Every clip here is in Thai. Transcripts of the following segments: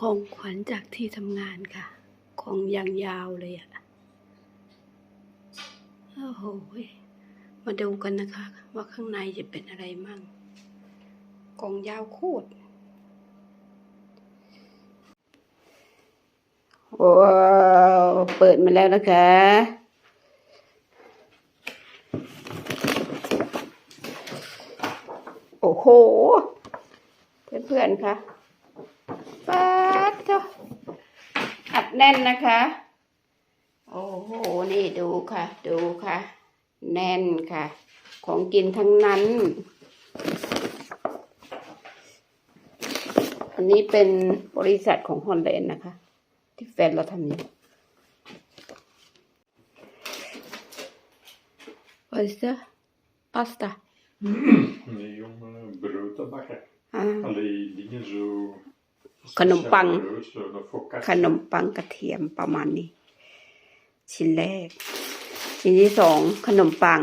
ของขวัญจากที่ทำงานค่ะ ของอย่างยาวเลยอะโอ้โห มาดูกันนะคะ ว่าข้างในจะเป็นอะไรมั่ง กองยาวโคตรว้าวเปิดมาแล้วนะคะ โอ้โห เพื่อนๆคะป๊าดเถอะ อัดแน่นนะคะ โอ้โห นี่ดูค่ะ ดูค่ะ แน่นค่ะ ของกินทั้งนั้น อันนี้เป็นบริษัทของฮอลแลนด์นะคะ ที่แฟนเราทำอยู่ Vad är det? Pasta. Nee, om eh, brood te bakken. Ah, Allee, dingen zo. Kanompang. speciale brood, zo een focaccia. ขนมปังกระเทียมประมาณนี้ ชิ้นแรก ชิ้นที่สองขนมปัง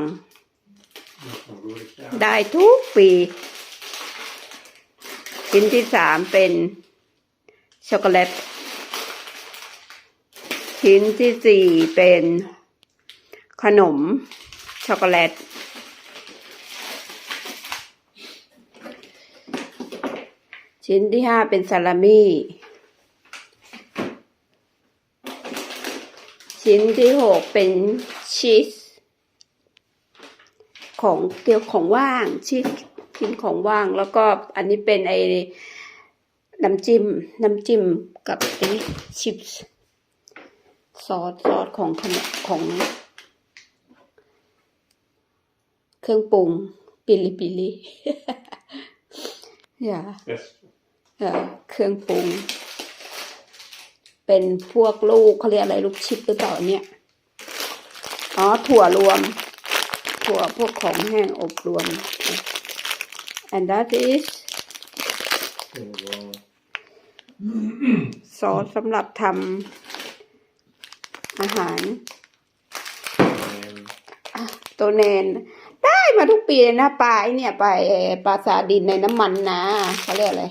Dat van vorig jaar. ได้ทุกปี ชิ้นที่สามเป็นช็อกโกแลต ชิ้นที่สี่เป็นขนมช็อกโกแลต ชิ้นที่ห้าเป็นซาลามี่ ชิ้นที่หกเป็นชีส ของเกี่ยวของว่างชิ้นชิ้นของว่างแล้วก็อันนี้เป็นไอ้น้ำจิ้มน้ำจิ้มกับไอ้ชิปส์ซอสซอสของขนมของ เครื่องปรุงปิลิปิลิ อย่า Yes. เอ่อเครื่องปรุง เป็นพวกลูกเขาเรียกอะไรลูกชิปหรือเปล่าเนี่ย อ๋อ ถั่วรวม ถั่วพวกของแห้งอบรวม and that is Oh, wow. ซอสสำหรับทำอาหาร En อะตัวเนน ได้มาทุกปีเลยนะปลาไอเนี่ยปลาเอ่อปลาซาดินในน้ำมันนะเขาเรียกอะไร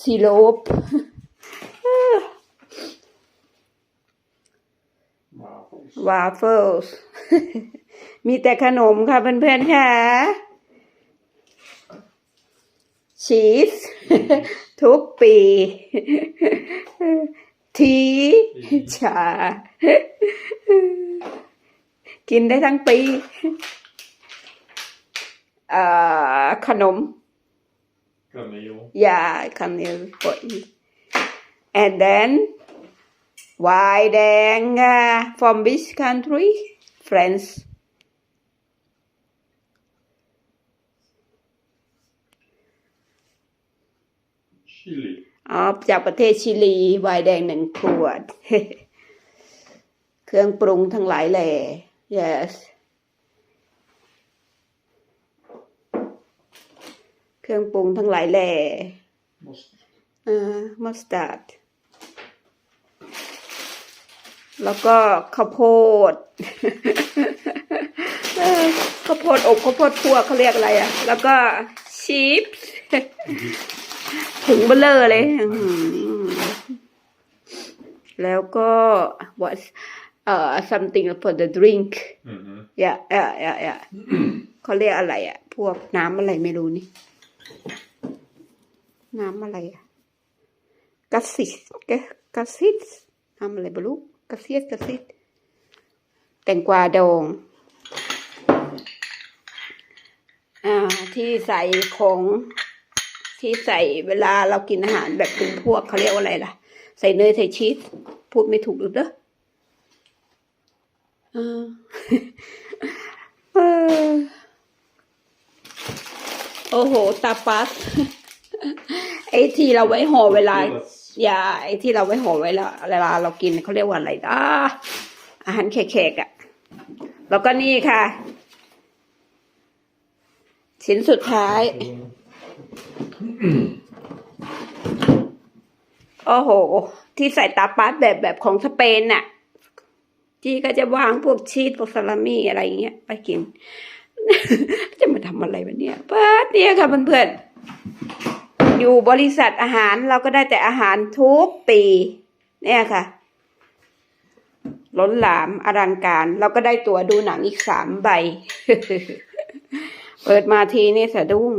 siroop. ซีโรป Wafels. วาฟเฟิลส์มีแต่ขนมค่ะเพื่อนๆค่ะชีสทุกปี ทีชา กินได้ทั้งปีเอ่อขนม Kaneel. ยาคันเนลปอย and then วายแดงอะ from which country France Chili. อ๋อจากประเทศชิลีวายแดงหนึ่งขวด เครื่องปรุงทั้งหลายแหล่ yes เครื่องปรุงทั้งหลายแหล่ Mosterd. เอ่อมัสตาร์ดแล้วก็ข้าวโพดเออข้าวโพดอบข้าวโพดคั่วเขาเรียกอะไรอะ แล้วก็ชีสถุงเบลเลอร์เลยอื้อหือแล้วก็ what เอ่อ something for the drink Mhm. อย่าอย่าอย่าอย่าเขาเรียกอะไรอะ พวกน้ำอะไรไม่รู้นี่ น้ำอะไรอะกาซิสกกาซิสน้ำอะไรไม่รู้กาซิสกาซิสแตงกวาดองอ่าที่ใส่ของที่ใส่เวลาเรากินอาหารแบบเป็นพวกเขาเรียกว่าอะไรล่ะ ใส่เนยใส่ชีสพูดไม่ถูกหรือเด้อ เออเออโอ้โหตาปัสไอ้ที่เราไว้ห่อเวลา That's ยาไอ้ที่เราไว้ห่อไว้แล้วเวลาเรากินเขาเรียกว่าอะไรนะอาหารแขกๆอะ แล้วก็นี่ค่ะ ชิ้นสุดท้าย โอ้โห ที่ใส่ตาปัสแบบแบบของสเปนน่ะ ที่ก็จะวางพวกชีสพวกซาลามี่อะไรอย่างเงี้ยไปกิน จะมาทำอะไรวะเนี่ยปัดเนี่ยค่ะเพื่อนๆอยู่บริษัทอาหารเราก็ได้แต่อาหารทุกปี เนี่ยค่ะล้นหลามอลังการ เราก็ได้ตั๋วดูหนังอีกสามใบ เปิดมาทีนี่สะดุ้ง